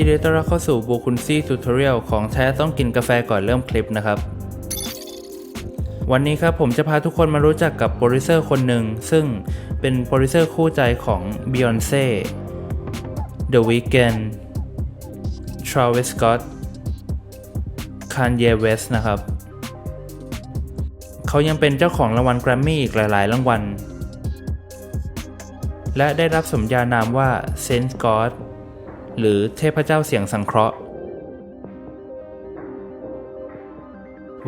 ยินดีต้อนรับเข้าสู่บูคุนซี่ทูทอเรียลของแท้ต้องกินกาแฟก่อนเริ่มคลิปนะครับ วันนี้ครับผมจะพาทุกคนมารู้จักกับโปรดิวเซอร์คนหนึ่ง ซึ่งเป็นโปรดิวเซอร์คู่ใจของ Beyonce The Weeknd Travis Scott Kanye West นะครับ เขายังเป็นเจ้าของรางวัลแกรมมี่อีกหลาย ๆ รางวัล และได้รับสมญานามว่า Saint God หรือเทพเจ้าเสียงสังเคราะห์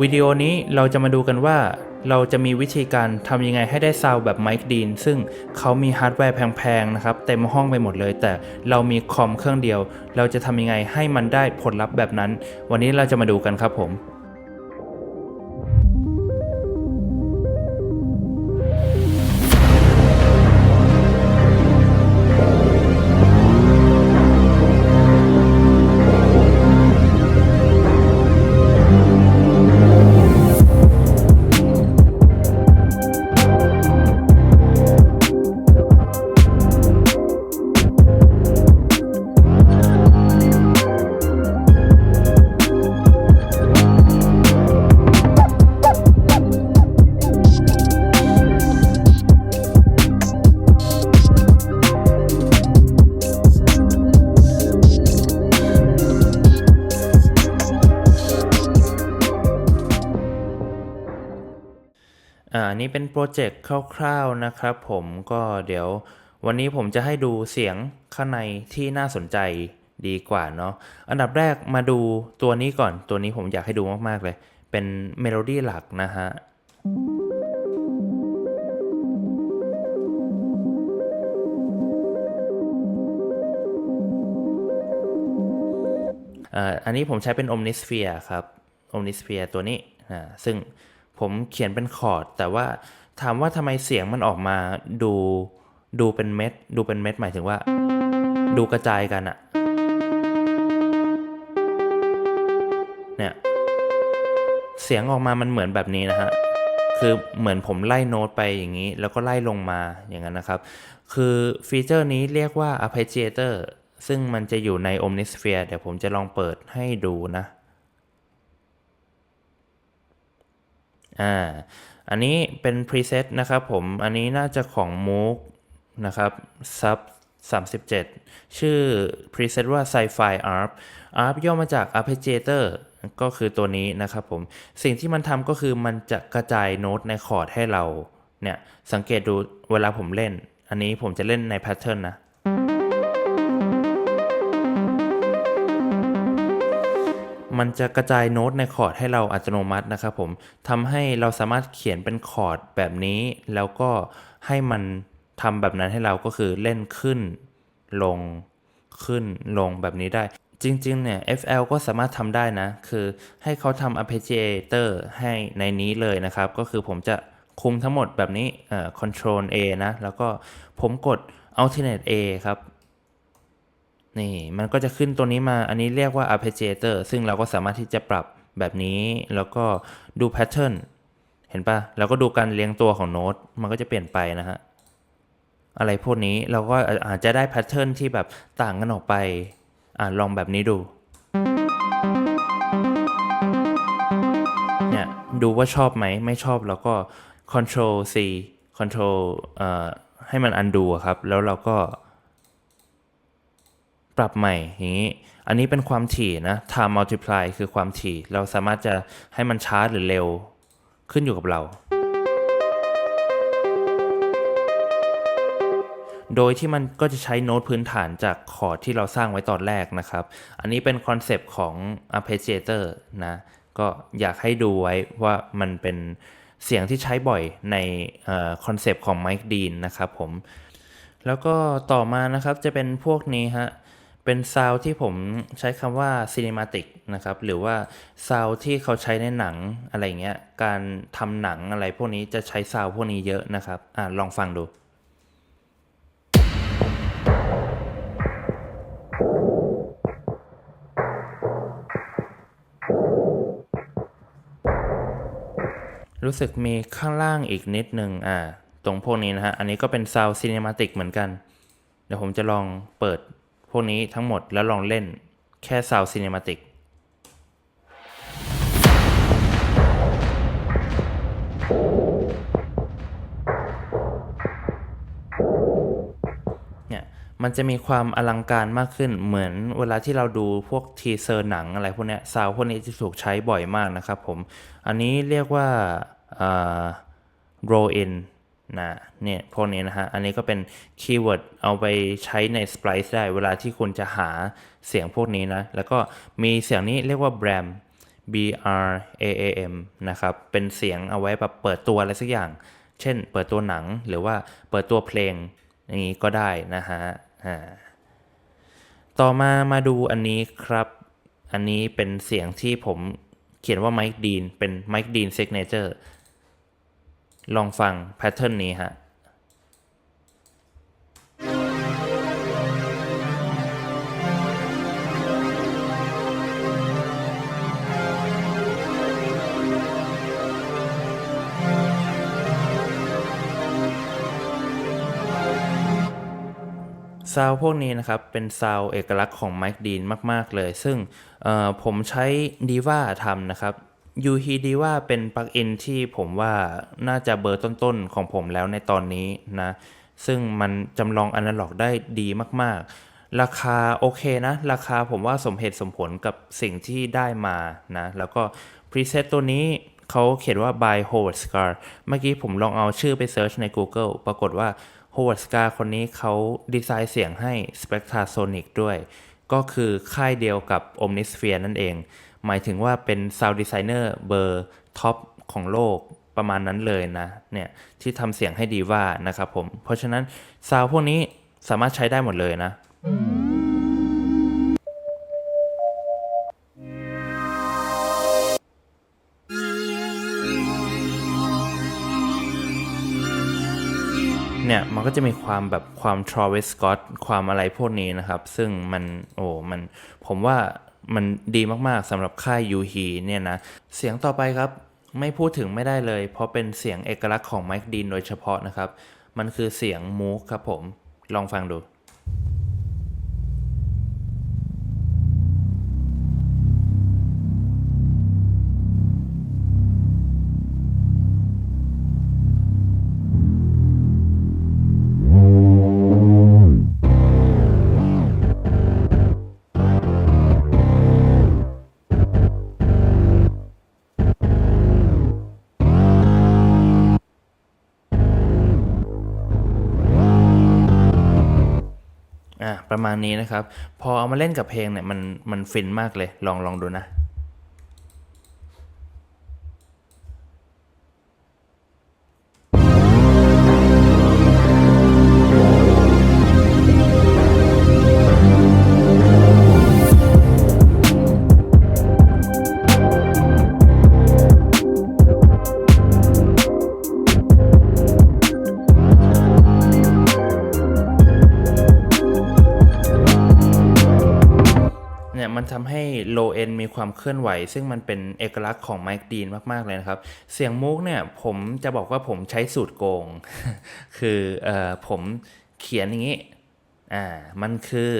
วิดีโอนี้เราจะมาดูกันว่า เราจะมีวิธีการทำยังไงให้ได้ซาวแบบไมค์ดีนซึ่งเขามีฮาร์ดแวร์แพงๆนะครับ เต็มห้องไปหมดเลย แต่เรามีคอมเครื่องเดียว เราจะทำยังไงให้มันได้ผลลัพธ์แบบนั้น วันนี้เราจะมาดูกันครับผม อ่าอันนี้เป็นโปรเจกต์คร่าวๆนะครับผมก็เดี๋ยววันนี้ผมจะให้ดูเสียงข้างในที่น่าสนใจดีกว่าเนาะอันดับแรกมาดูตัวนี้ก่อนตัวนี้ผมอยากให้ดูมากๆเลย เป็นเมโลดี้หลักนะฮะอันนี้ผมใช้เป็น Omnisphere ครับ Omnisphere ตัวนี้ ซึ่ง ผมเขียนเป็นคอร์ด แต่ว่าถามว่าทำไมเสียงมันออกมาดูดูเป็นเม็ด ดูเป็นเม็ดหมายถึงว่า ดูกระจายกันอะเนี่ยเสียงออกมามันเหมือนแบบนี้นะฮะคือเหมือนผมไล่โน้ตไปอย่างนี้ แล้วก็ไล่ลงมาอย่างนั้นนะครับ คือฟีเจอร์นี้เรียกว่า arpeggiator ซึ่งมันจะอยู่ใน Omnisphere เดี๋ยวผมจะลองเปิดให้ดูนะ อ่าอันนี้เป็น preset นะครับผม อันนี้น่าจะของ Moog นะครับ sub 37 ชื่อ preset ว่า sci-fi arp arp ย่อมาจาก arpeggiator ก็คือตัวนี้นะครับผม สิ่งที่มันทำก็คือมันจะกระจายโน้ตในคอร์ดให้เราเนี่ย สังเกตดูเวลาผมเล่น อันนี้ผมจะเล่นในแพทเทิร์นนะ มันจะกระจายโน้ตในคอร์ดให้เราอัตโนมัตินะครับผมทำให้เราสามารถเขียนเป็นคอร์ดแบบนี้ แล้วก็ให้มันทำแบบนั้นให้เราก็คือเล่นขึ้น ลงขึ้นลงแบบนี้ได้ จริงๆเนี่ย FL ก็สามารถทำได้นะ คือให้เขาทำ arpeggiator ให้ในนี้เลยนะครับ ก็คือผมจะคุมทั้งหมดแบบนี้เอ่อ control A นะ แล้วก็ผมกด alternate A ครับ นี่มันก็จะขึ้นตัวนี้มาอันนี้เรียกว่า arpeggiator ซึ่งเราก็สามารถที่จะปรับแบบนี้ แล้วก็ดู pattern เห็นปะแล้วก็ดูการเรียงตัวของโน้ตมันก็จะเปลี่ยนไปนะฮะ อะไรพวกนี้เราก็อาจจะได้ pattern ที่แบบต่างกันออกไป อ่าลองแบบนี้ดู เนี่ย ดูว่าชอบไหม ไม่ชอบเราก็ control C control เอ่อให้มัน undo ครับ แล้วเราก็ ปรับใหม่อย่างนี้ อันนี้เป็นความถี่นะ time multiply คือความถี่ เราสามารถจะให้มันช้าหรือเร็วขึ้นอยู่กับเรา โดยที่มันก็จะใช้โน้ตพื้นฐานจากคอร์ดที่เราสร้างไว้ตอนแรกนะครับ อันนี้เป็นคอนเซปต์ของ arpeggiator นะ ก็อยากให้ดูไว้ว่ามันเป็นเสียงที่ใช้บ่อยในคอนเซปต์ของ Mike Dean นะครับผม แล้วก็ต่อมานะครับจะเป็นพวกนี้ฮะ เป็นซาวที่ผมใช้คำว่า cinematic นะครับ หรือว่าซาวที่เขาใช้ในหนังอะไรเงี้ย การทำหนังอะไรพวกนี้จะใช้ซาวพวกนี้เยอะนะครับ อ่าลองฟังดูรู้สึกมีข้างล่างอีกนิดนึงอ่า ตรงพวกนี้นะฮะ อันนี้ก็เป็นซาว w ์ซีเนมาติกเหมือนกัน เดี๋ยวผมจะลองเปิด พวกนี้ทั้งหมดแล้วลองเล่นแค่ซาวซีเนมาติกเนี่ยมันจะมีความอลังการมากขึ้นเหมือนเวลาที่เราดูพวกทีเซอร์หนังอะไรพวกเนี้ยซาวพวกนี้จะถูกใช้บ่อยมากนะครับผม อันนี้เรียกว่าอ่า roll in นะเนี่ยพวกนี้นะฮะ อันนี้ก็เป็นคีย์เวิร์ดเอาไปใช้ใน Splice ได้เวลาที่คุณจะหาเสียงพวกนี้นะ แล้วก็มีเสียงนี้เรียกว่า bram b r a a m นะครับ เป็นเสียงเอาไว้แบบเปิดตัวอะไรสักอย่าง เช่น เปิดตัวหนังหรือว่าเปิดตัวเพลง อย่างนี้ก็ได้นะฮะต่อมามาดูอันนี้ครับ อันนี้เป็นเสียงที่ผมเขียนว่าไมค์ดีนเป็นไมค์ดีน s ิกเนเจอร์ ลองฟังแพทเทิร์นนี้ฮะซาวพวกนี้นะครับ เป็นซาวเอกลักษณ์ของไมค์ดีนมาก ๆ เลย ซึ่งผมใช้ Diva ทำนะครับ u h i Diva เป็นปลั๊กอินที่ผมว่าน่าจะเบอร์ต้นๆของผมแล้วในตอนนี้นะ ซึ่งมันจำลองอนาล็อกได้ดีมากๆ ราคาโอเคนะ ราคาผมว่าสมเหตุสมผลกับสิ่งที่ได้มานะ แล้วก็พรีเซตตัวนี้เขาเขียนว่า by Howard Scar เมื่อกี้ผมลองเอาชื่อไปเซิร์ชใน Google ปรากฏว่า Howard Scar คนนี้เขาดีไซน์เสียงให้ Spectrasonic ด้วย ก็คือค่ายเดียวกับ Omnisphere นั่นเอง หมายถึงว่าเป็น Sound Designer เบอร์ท็อปของโลกประมาณนั้นเลยนะเนี่ยที่ทำเสียงให้ดีว่านะครับผม เพราะฉะนั้นซาวพวกนี้สามารถใช้ได้หมดเลยนะ เนี่ยมันก็จะมีความแบบความทรเวสกอตความอะไรพวกนี้นะครับ ซึ่งมันโอ้มันผมว่า มันดีมากๆสำหรับค่ายยูฮีเนี่ยนะ เสียงต่อไปครับ ไม่พูดถึงไม่ได้เลย เพราะเป็นเสียงเอกลักษณ์ของไมค์ดีนโดยเฉพาะนะครับ มันคือเสียงมูฟครับผม ลองฟังดู อะประมาณนี้นะครับ พอเอามาเล่นกับเพลงเนี่ยมันมันฟินมากเลยลองลองดูนะ ความเคลื่อนไหว ซึ่งมันเป็นเอกลักษณ์ของไมค์ดีนมากๆเลยนะครับ เสียงมุกเนี่ยผมจะบอกว่าผมใช้สูตรโกง คือเอ่อผมเขียนอย่างนี้ อ่า มันคือ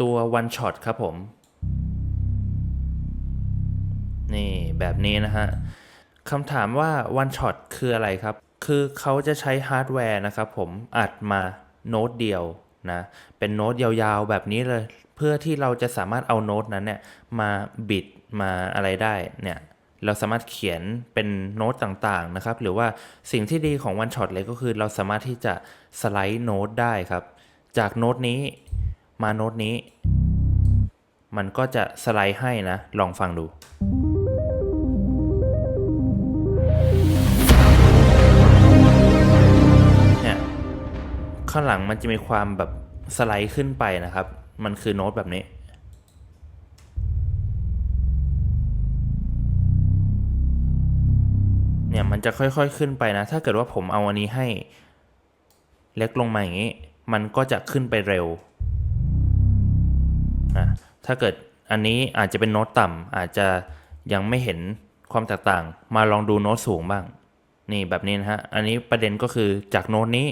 ตัว one shot ครับผม นี่แบบนี้นะฮะคำถามว่า one shot คืออะไรครับ คือเขาจะใช้ฮาร์ดแวร์นะครับผมอัดมาโน้ตเดียวนะ เป็นโน้ตยาวๆแบบนี้เลย เพื่อที่เราจะสามารถเอาโน้ตนั้นเนี่ยมาบิดมาอะไรได้เนี่ยเราสามารถเขียนเป็นโน้ตต่างๆนะครับ หรือว่าสิ่งที่ดีของ one shot เลยก็คือ เราสามารถที่จะสไลด์โน้ตได้ครับ จากโน้ตนี้มาโน้ตนี้ มันก็จะสไลด์ให้นะ ลองฟังดูเนี่ยข้างหลังมันจะมีความแบบสไลด์ขึ้นไปนะครับ มันคือโน้ตแบบนี้ เนี่ยมันจะค่อยๆขึ้นไปนะ ถ้าเกิดว่าผมเอาอันนี้ให้เล็กลงมาอย่างนี้ มันก็จะขึ้นไปเร็วนะถ้าเกิดอันนี้อาจจะเป็นโน้ตต่ำอาจจะยังไม่เห็นความแตกต่าง มาลองดูโน้ตสูงบ้าง นี่แบบนี้นะฮะ อันนี้ประเด็นก็คือจากโน้ตนี้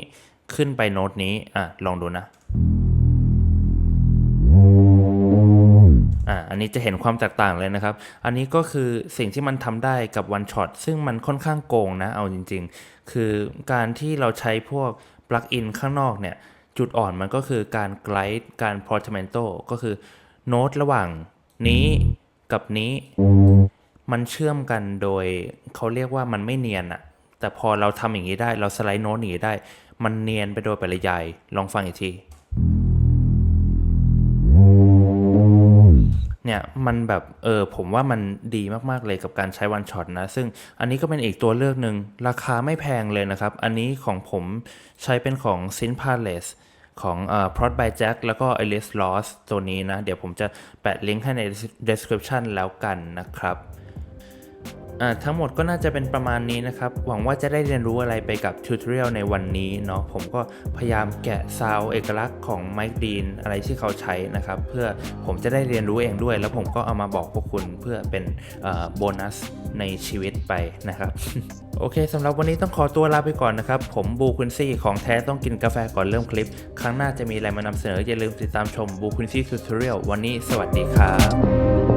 ขึ้นไปโน้ตนี้ อะ ลองดูนะ อ่าอันนี้จะเห็นความแตกต่างเลยนะครับ อันนี้ก็คือสิ่งที่มันทำได้กับ one shot ซึ่งมันค่อนข้างโกงนะ เอาจริง ๆ คือการที่เราใช้พวกปลั๊กอินข้างนอกเนี่ย จุดอ่อนมันก็คือการ glide การ portamento ก็คือโน้ตระหว่างนี้กับนี้ มันเชื่อมกันโดยเขาเรียกว่ามันไม่เนียนอะแต่พอเราทำอย่างนี้ได้เราสไลด์โน้ตอย่างนี้ได้ มันเนียนไปโดยปริยายลองฟังอีกที เนี่ยมันแบบเออผมว่ามันดีมากๆเลยกับการใช้วันช็อตนะ ซึ่งอันนี้ก็เป็นอีกตัวเลือกหนึ่งราคาไม่แพงเลยนะครับ อันนี้ของผมใช้เป็นของ s y n Palace ของเอ่อ Prod by Jack แล้วก็ Alice Loss ตัวนี้นะ เดี๋ยวผมจะแปะลิงก์ให้ใน description แล้วกันนะครับ ทั้งหมดก็น่าจะเป็นประมาณนี้นะครับ หวังว่าจะได้เรียนรู้อะไรไปกับทิวทอเรียลในวันนี้เนาะผมก็พยายามแกะซาวเอกลักษณ์ของไมค์ดีนอะไรที่เขาใช้นะครับ เพื่อผมจะได้เรียนรู้เองด้วย แล้วผมก็เอามาบอกพวกคุณเพื่อเป็นโบนัสในชีวิตไปนะครับ โอเคสำหรับวันนี้ต้องขอตัวลาไปก่อนนะครับ ผมบูคุณซี่ของแท้ต้องกินกาแฟก่อนเริ่มคลิป ครั้งหน้าจะมีอะไรมานำเสนออย่าลืมติดตามชมบูคุณซี่ทิวทอเรียลวันนี้สวัสดีครับ